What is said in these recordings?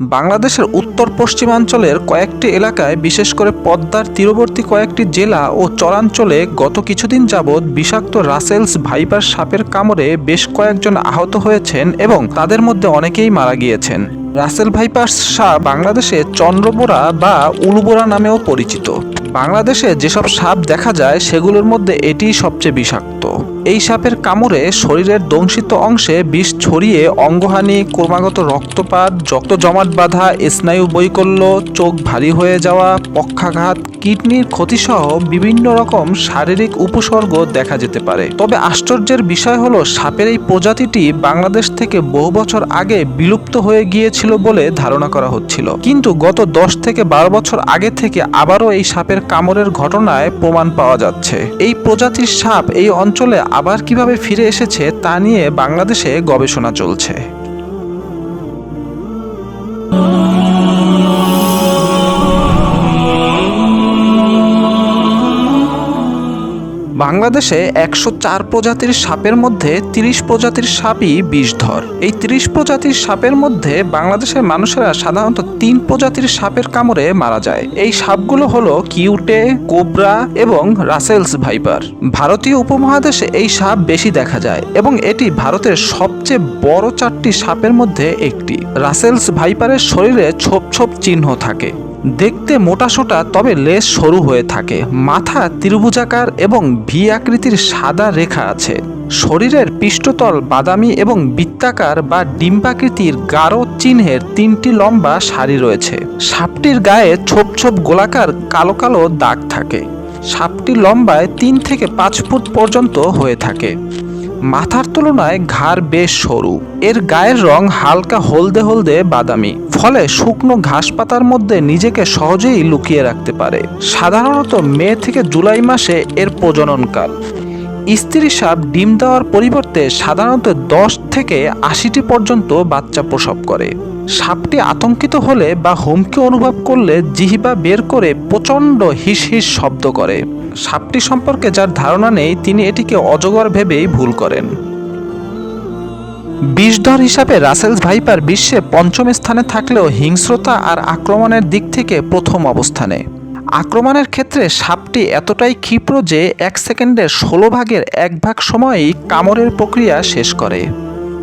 বাংলাদেশের উত্তর পশ্চিমাঞ্চলের কয়েকটি এলাকায় বিশেষ করে পদ্মার তীরবর্তী কয়েকটি জেলা ও চরাঞ্চলে গত কিছুদিন যাবৎ বিষাক্ত রাসেলস ভাইপার সাপের কামড়ে বেশ কয়েকজন আহত হয়েছেন এবং তাদের মধ্যে অনেকেই মারা গিয়েছেন। রাসেল ভাইপার সাপ বাংলাদেশে চন্দ্রবোরা বা উলবোরা নামেও পরিচিত। বাংলাদেশে যেসব সাপ দেখা যায়, সেগুলোর মধ্যে এটিই সবচেয়ে বিষাক্ত। এই সাপের কামড়ে শরীরের দংশিত অংশে বিষ ছড়িয়ে অঙ্গহানি, ক্রমাগত রক্তপাত রক্ত জমাট বাঁধা, স্নায়ু বৈকল্য, চোখ ভারী হয়ে যাওয়া, পক্ষাঘাত, কিডনির ক্ষতিসহ বিভিন্ন রকম শারীরিক উপসর্গ দেখা যেতে পারে। তবে আশ্চর্যের বিষয় হলো, সাপের এই প্রজাতিটি বাংলাদেশ থেকে বহু বছর আগে বিলুপ্ত হয়ে গিয়েছিল বলে ধারণা করা হচ্ছিল। কিন্তু গত দশ থেকে বারো বছর আগে থেকে আবারও এই সাপের কামড়ের ঘটনায় প্রমাণ পাওয়া যাচ্ছে। এই প্রজাতির সাপ এই অঞ্চলে আবার কীভাবে ফিরে এসেছে তা নিয়ে বাংলাদেশে গবেষণা চলছে। বাংলাদেশে একশো চার প্রজাতির সাপের মধ্যে তিরিশ প্রজাতির সাপই বিষধর। এই তিরিশ প্রজাতির সাপের মধ্যে বাংলাদেশের মানুষেরা সাধারণত তিন প্রজাতির সাপের কামড়ে মারা যায়। এই সাপগুলো হলো কিউটে, কোবরা এবং রাসেলস ভাইপার। ভারতীয় উপমহাদেশে এই সাপ বেশি দেখা যায় এবং এটি ভারতের সবচেয়ে বড় চারটি সাপের মধ্যে একটি। রাসেলস ভাইপারের শরীরে ছোপ ছোপ চিহ্ন থাকে। দেখতে মোটাসোটা, তবে লেজ সরু হয়ে থাকে। মাথা ত্রিভুজাকার এবং ভি আকৃতির সাদা রেখা আছে। শরীরের পৃষ্ঠতল বাদামি এবং বৃত্তাকার বা ডিম্বাকৃতির গাঢ় চিহ্নের তিনটি লম্বা সারি রয়েছে। সাপটির গায়ে ছোপ ছোপ গোলাকার কালো কালো দাগ থাকে। সাপটি লম্বায় তিন থেকে পাঁচ ফুট পর্যন্ত হয়ে থাকে। মাথার তুলনায় ঘাড় বেশ সরু। এর গায়ের রং হালকা হলদে হলদে বাদামি, ফলে শুকনো ঘাস পাতার মধ্যে নিজেকে সহজেই লুকিয়ে রাখতে পারে। সাধারণত মে থেকে জুলাই মাসে এর প্রজননকাল। স্ত্রী সাপ ডিম দেওয়ার পরিবর্তে সাধারণত দশ থেকে আশিটি পর্যন্ত বাচ্চা প্রসব করে। সাপটি আতঙ্কিত হলে বা হুমকি অনুভব করলে জিহিবা বের করে প্রচণ্ড হিস হিস শব্দ করে। সাপটি সম্পর্কে যার ধারণা নেই, তিনি এটিকে অজগর ভেবেই ভুল করেন। বিষধর হিসাবে রাসেলস ভাইপার বিশ্বে পঞ্চম স্থানে থাকলেও হিংস্রতা আর আক্রমণের দিক থেকে প্রথম অবস্থানে। আক্রমণের ক্ষেত্রে সাপটি এতটাই ক্ষিপ্র যে এক সেকেন্ডের ষোলো ভাগের এক ভাগ সময়ই কামড়ের প্রক্রিয়া শেষ করে।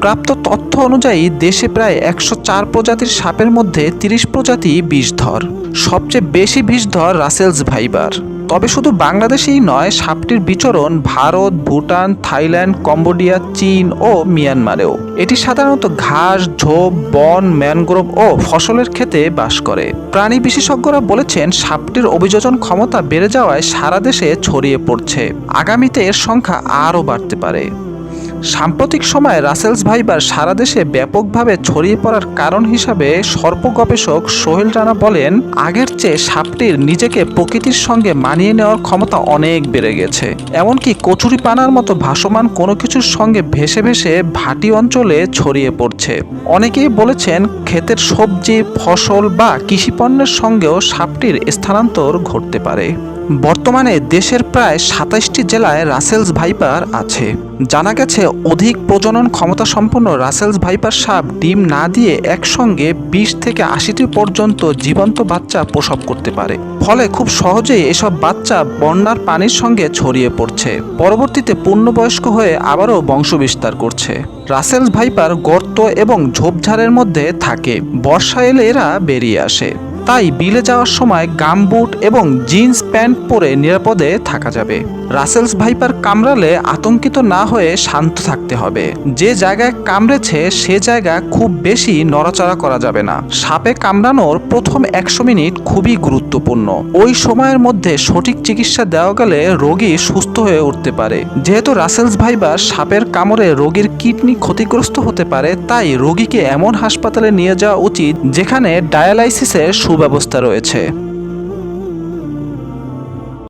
প্রাপ্ত তথ্য অনুযায়ী দেশে প্রায় একশো চার প্রজাতির সাপের মধ্যে তিরিশ প্রজাতি বিষধর। সবচেয়ে বেশি বিষধর রাসেলস ভাইবার তবে শুধু বাংলাদেশেই নয়, সাপটির বিচরণ ভারত, ভুটান, থাইল্যান্ড, কম্বোডিয়া, চীন ও মিয়ানমারেও। এটি সাধারণত ঘাস, ঝোপ, বন, ম্যানগ্রোভ ও ফসলের ক্ষেতে বাস করে। প্রাণী বিশেষজ্ঞরা বলেছেন, সাপটির অভিযোজন ক্ষমতা বেড়ে যাওয়ায় সারা দেশে ছড়িয়ে পড়ছে। আগামীতে এর সংখ্যা আরও বাড়তে পারে। সাম্প্রতিক সময়ে রাসেলস ভাইবার সারা দেশে ব্যাপকভাবে ছড়িয়ে পড়ার কারণ হিসাবে সর্প গবেষক সোহেল রানা বলেন, আগের চেয়ে সাপটির নিজেকে প্রকৃতির সঙ্গে মানিয়ে নেওয়ার ক্ষমতা অনেক বেড়ে গেছে। এমনকি কচুরি পানার মতো ভাসমান কোনো কিছুর সঙ্গে ভেসে ভেসে ভাটি অঞ্চলে ছড়িয়ে পড়ছে। অনেকেই বলেছেন, ক্ষেতের সবজি, ফসল বা কৃষিপণ্যের সঙ্গেও সাপটির স্থানান্তর ঘটতে পারে। বর্তমানে দেশের প্রায় সাতাশটি জেলায় রাসেলস ভাইপার আছে। জানা গেছে, অধিক প্রজনন ক্ষমতা সম্পন্ন রাসেলস ভাইপার সাপ ডিম না দিয়ে একসঙ্গে বিশ থেকে আশিটি পর্যন্ত জীবন্ত বাচ্চা প্রসব করতে পারে। ফলে খুব সহজেই এসব বাচ্চা বন্যার পানির সঙ্গে ছড়িয়ে পড়ছে। পরবর্তীতে পূর্ণবয়স্ক হয়ে আবারও বংশবিস্তার করছে। রাসেলস ভাইপার গর্ত এবং ঝোপঝাড়ের মধ্যে থাকে। বর্ষা এলে এরা বেরিয়ে আসে। তাই বিলে যাওয়ার সময় গামবুট এবং জিন্স প্যান্ট পরে নিরাপদে থাকা যাবে। রাসেলস ভাইপার কামড়ালে আতঙ্কিত না হয়ে শান্ত থাকতে হবে। যে জায়গায় কামড়েছে, সে জায়গা খুব বেশি নড়াচড়া করা যাবে না। সাপে কামড়ানোর প্রথম একশো মিনিট খুবই গুরুত্বপূর্ণ। ওই সময়ের মধ্যে সঠিক চিকিৎসা দেওয়া গেলে রোগী সুস্থ হয়ে উঠতে পারে। যেহেতু রাসেলস ভাইবার সাপের কামড়ে রোগীর কিডনি ক্ষতিগ্রস্ত হতে পারে, তাই রোগীকে এমন হাসপাতালে নিয়ে যাওয়া উচিত যেখানে ডায়ালাইসিসের সুব্যবস্থা রয়েছে।